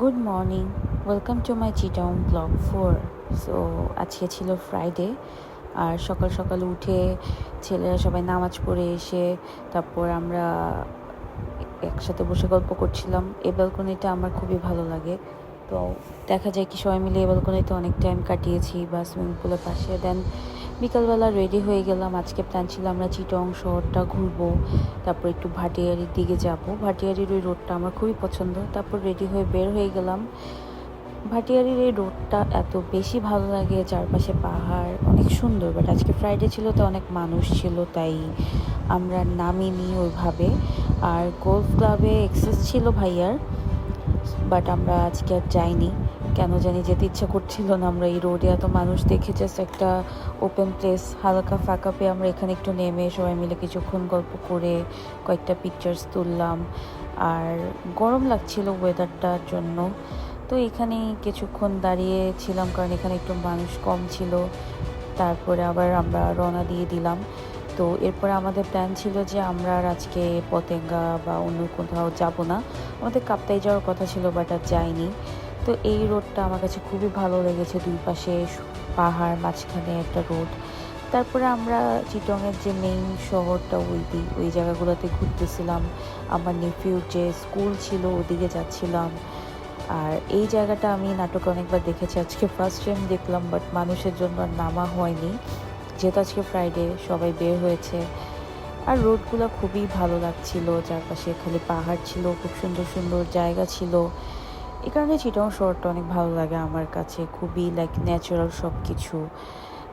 Good morning welcome to my Chittagong blog four so আজকে ছিল Friday আর সকাল সকাল উঠে ছেলেরা সবাই নামাজ পড়ে এসে তারপর আমরা একসাথে বসে গল্প করছিলাম। এই ব্যালকনিটা আমার খুবই ভালো লাগে। তো দেখা যায় কি সবাই মিলে এই ব্যালকনিতে অনেক টাইম কাটিয়েছি, বা সুইমিং পুলের পাশে। দেন বিকালবেলা রেডি হয়ে গেলাম। আজকে প্ল্যান ছিল আমরা চিটং শহরটা ঘুরবো, তারপর একটু ভাটিয়ারির দিকে যাব। ভাটিয়ারির ওই রোডটা আমার খুবই পছন্দ। তারপর রেডি হয়ে বের হয়ে গেলাম। ভাটিয়ারির এই রোডটা এত বেশি ভালো লাগে, চারপাশে পাহাড়, অনেক সুন্দর। বাট আজকে ফ্রাইডে ছিল তো অনেক মানুষ ছিল, তাই আমরা নামিনি ওইভাবে। আর গোলফ ক্লাবে এক্সেস ছিল ভাইয়ার বাট আমরা আজকে আর যাইনি। কেন জানি যেতে ইচ্ছা করছিল না। আমরা এই রোডে এত মানুষ দেখে জাস্ট একটা ওপেন প্লেস হালকা ফাঁকা পেয়ে আমরা এখানে একটু নেমে সবাই মিলে কিছুক্ষণ গল্প করে কয়েকটা পিকচার্স তুললাম। আর গরম লাগছিল ওয়েদারটার জন্য। তো এখানে কিছুক্ষণ দাঁড়িয়ে ছিলাম কারণ এখানে একটু মানুষ কম ছিল। তারপরে আবার আমরা রওনা দিয়ে দিলাম। তো এরপরে আমাদের প্ল্যান ছিল যে আমরা আর আজকে পতেঙ্গা বা অন্য কোথাও যাব না। আমাদের কাপ্তাই যাওয়ার কথা ছিল বাট আর যাইনি। তো এই রোডটা আমার কাছে খুবই ভালো লেগেছে। দুই পাশে পাহাড়, মাঝখানে একটা রোড। তারপরে আমরা চিটংয়ের যে মেইন শহরটা ওই দিক ওই জায়গাগুলোতে ঘুরতেছিলাম। আমার নেফিউর যে স্কুল ছিল, ওদিকে যাচ্ছিলাম। আর এই জায়গাটা আমি নাটকে অনেকবার দেখেছি। আজকে ফার্স্ট টাইম দেখলাম বাট মানুষের জন্য নামা হয়নি। যেহেতু আজকে ফ্রাইডে সবাই বের হয়েছে। আর রোডগুলো খুবই ভালো লাগছিল। চারপাশে খালি পাহাড় ছিল, খুব সুন্দর সুন্দর জায়গা ছিল। এই কারণে চিটং শহরটা অনেক ভালো লাগে আমার কাছে, খুবই লাইক ন্যাচারাল সব কিছু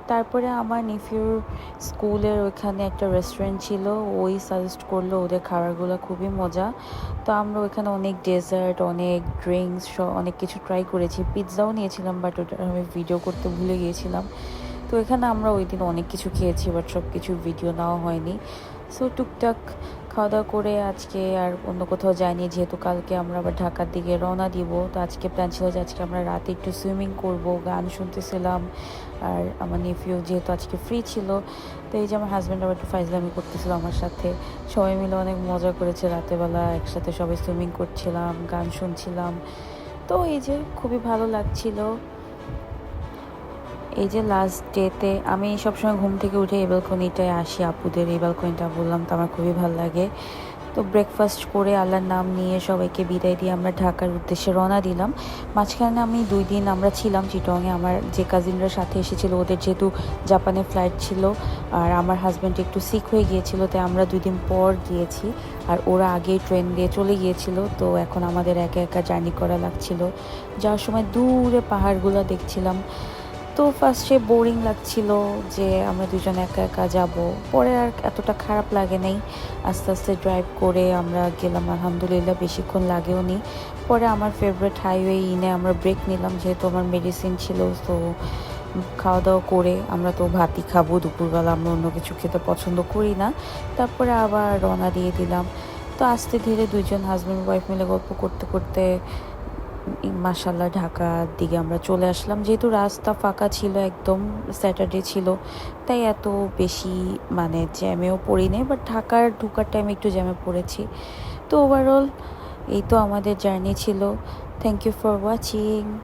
তারপরে আমার নিফিউর স্কুলের ওইখানে একটা রেস্টুরেন্ট ছিল, ওই সাজেস্ট করল ওদের খাবারগুলো খুবই মজা। তো আমরা ওইখানে অনেক ডেজার্ট অনেক ড্রিঙ্কস অনেক কিছু ট্রাই করেছি। পিৎজাও নিয়েছিলাম বাট ওটা আমি ভিডিও করতে ভুলে গিয়েছিলাম। তো এখানে আমরা ওই দিন অনেক কিছু খেয়েছি বাট সব কিছু ভিডিও নেওয়া হয়নি। সো টুকটাক খাওয়া দাওয়া করে আজকে আর অন্য কোথাও যাইনি, যেহেতু কালকে আমরা আবার ঢাকার দিকে রওনা দিব। তো আজকে প্ল্যান ছিল যে আজকে আমরা রাতে একটু সুইমিং করব, গান শুনতেছিলাম। আর আমার নেফিও যেহেতু আজকে ফ্রি ছিল, তো এই যে আমার হাজব্যান্ড আবার একটু ফাইজলামি করতেছিল আমার সাথে। সবাই মিলে অনেক মজা করেছে রাতেবেলা, একসাথে সবাই সুইমিং করছিলাম, গান শুনছিলাম। তো এই যে খুবই ভালো লাগছিল। এই যে লাস্ট ডেতে আমি সবসময় ঘুম থেকে উঠে এই ব্যালকনিটায় আসি আপুদের, এই ব্যালকনিটা বললাম তো আমার খুবই ভালো লাগে। তো ব্রেকফাস্ট করে আল্লাহর নাম নিয়ে সবাইকে বিদায় দিয়ে আমরা ঢাকার উদ্দেশ্যে রওনা দিলাম। মাঝখানে আমি দুই দিন আমরা ছিলাম চিটংয়ে আমার যে কাজিনরা সাথে এসেছিল, ওদের যেহেতু জাপানে ফ্লাইট ছিল আর আমার হাজব্যান্ড একটু সিক হয়ে গিয়েছিল, তাই আমরা দুই দিন পর গিয়েছি আর ওরা আগেই ট্রেন দিয়ে চলে গিয়েছিল, তো এখন আমাদের একা একা জার্নি করা লাগছিল। যাওয়ার সময় দূরে পাহাড়গুলো দেখছিলাম। তো ফার্স্টে বোরিং লাগছিল যে আমরা দুজন একা একা যাব। পরে আর এতটা খারাপ লাগে নাই। আস্তে আস্তে ড্রাইভ করে আমরা গেলাম, আলহামদুলিল্লাহ বেশিক্ষণ লাগেও নি। পরে আমার ফেভারিট হাইওয়ে ইনে আমরা ব্রেক নিলাম, যেহেতু আমার মেডিসিন ছিল, তো খাওয়া দাওয়া করে আমরা তো ভাতই খাব, দুপুরবেলা আমরা অন্য কিছু খেতে পছন্দ করি না। তারপরে আবার রওনা দিয়ে দিলাম। তো আস্তে ধীরে দুজন হাজব্যান্ড ওয়াইফ মিলে গল্প করতে করতে মাসাল্লাহ ঢাকার দিকে আমরা চলে আসলাম। যেহেতু রাস্তা ফাঁকা ছিল, একদম স্যাটারডে ছিল, তাই এত বেশি মানে জ্যামেও পড়ি পড়িনি বাট ঢাকার ঢুকার টাইমে একটু জ্যামে পড়েছি। তো ওভারঅল এই তো আমাদের জার্নি ছিল। Thank you for watching